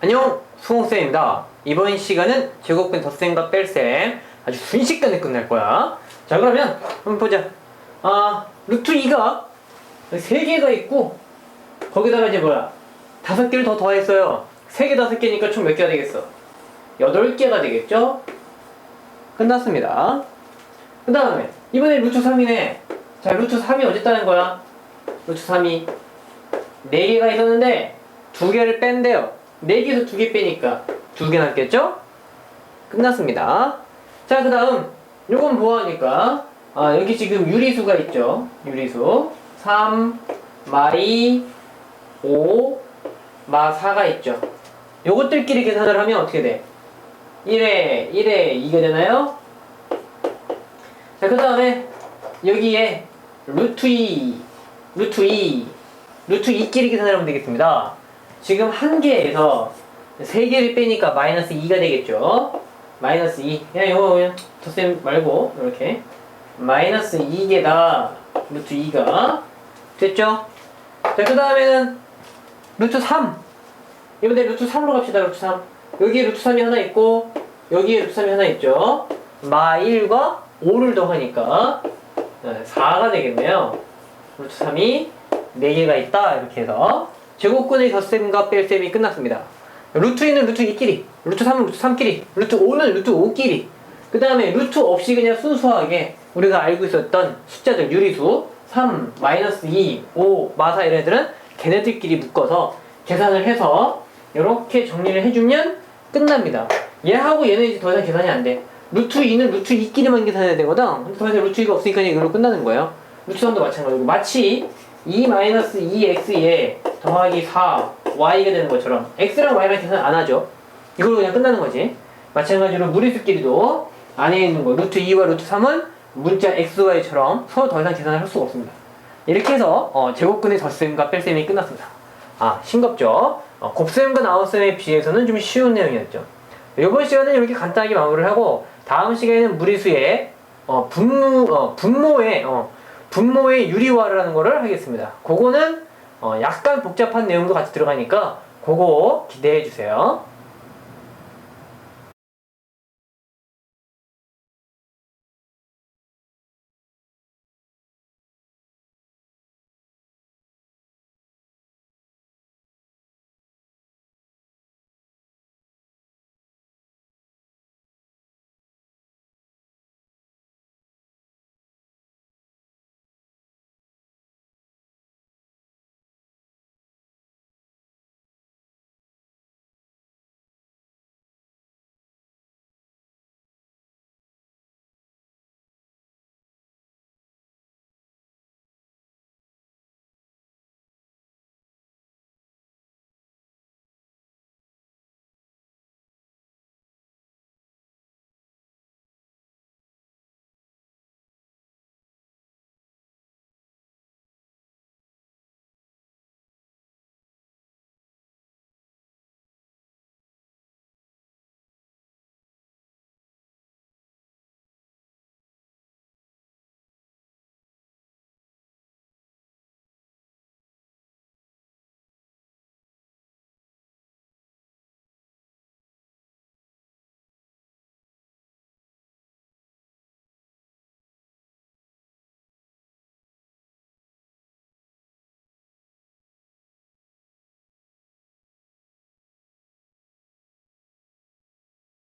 안녕 수홍쌤입니다. 이번 시간은 제곱근 덧셈과 뺄셈 아주 순식간에 끝날 거야. 자 그러면 한번 보자. 아 루트 2가 3개가 있고 거기다가 이제 뭐야? 다섯 개를 더 더했어요. 3개 다섯 개니까 총 몇 개가 되겠어? 8개가 되겠죠? 끝났습니다. 그 다음에 이번에 루트 3이네. 자 루트 3이 어딨다는 거야? 루트 3이 4개가 있었는데 2개를 뺀대요 4개에서 2개 빼니까 2개 남겠죠? 끝났습니다. 자 그 다음. 요건 뭐하니까? 아 여기 지금 유리수가 있죠? 유리수. 3 마이 5 마 4가 있죠? 요것들끼리 계산을 하면 어떻게 돼? 1에 1에 2가 되나요? 자 그 다음에 여기에 루트 2 루트 2 루트 2끼리 계산을 하면 되겠습니다 지금 한 개에서 세 개를 빼니까 마이너스 2가 되겠죠? 마이너스 2 그냥 이거 그냥 덧셈 말고 이렇게. 마이너스 2개다 루트 2가 됐죠? 자 그 다음에는 루트 3 이번에 루트 3으로 갑시다 루트 3 여기에 루트 3이 하나 있고 여기에 루트 3이 하나 있죠? 마 1과 5를 더하니까 4가 되겠네요. 루트 3이 4개가 있다 이렇게 해서 제곱근의 덧셈과 뺄셈이 끝났습니다. 루트 2는 루트 2끼리 루트 3은 루트 3끼리 루트 5는 루트 5끼리. 그 다음에 루트 없이 그냥 순수하게 우리가 알고 있었던 숫자들 유리수 3, 마이너스 2, 5, 마사 이런 애들은 걔네들끼리 묶어서 계산을 해서 이렇게 정리를 해주면 끝납니다. 얘하고 얘는 이제 더 이상 계산이 안 돼. 루트 2는 루트 2끼리만 계산해야 되거든. 근데 더 이상 루트 2가 없으니까 이걸로 끝나는 거예요. 루트 3도 마찬가지고 마치 2-2x에 더하기 4 y가 되는 것처럼 x랑 y랑 계산 안 하죠. 이걸로 그냥 끝나는 거지. 마찬가지로 무리수끼리도 안에 있는 거 루트 2와 루트 3은 문자 xy처럼 서로 더 이상 계산을 할 수가 없습니다. 이렇게 해서 어, 제곱근의 덧셈과 뺄셈이 끝났습니다. 아 싱겁죠? 어, 곱셈과 나눗셈에 비해서는 좀 쉬운 내용이었죠. 이번 시간은 이렇게 간단하게 마무리를 하고 다음 시간에는 무리수의 어, 분모, 어, 분모의 어, 분모의 유리화를 하는 거를 하겠습니다. 그거는 어, 약간 복잡한 내용도 같이 들어가니까 그거 기대해 주세요.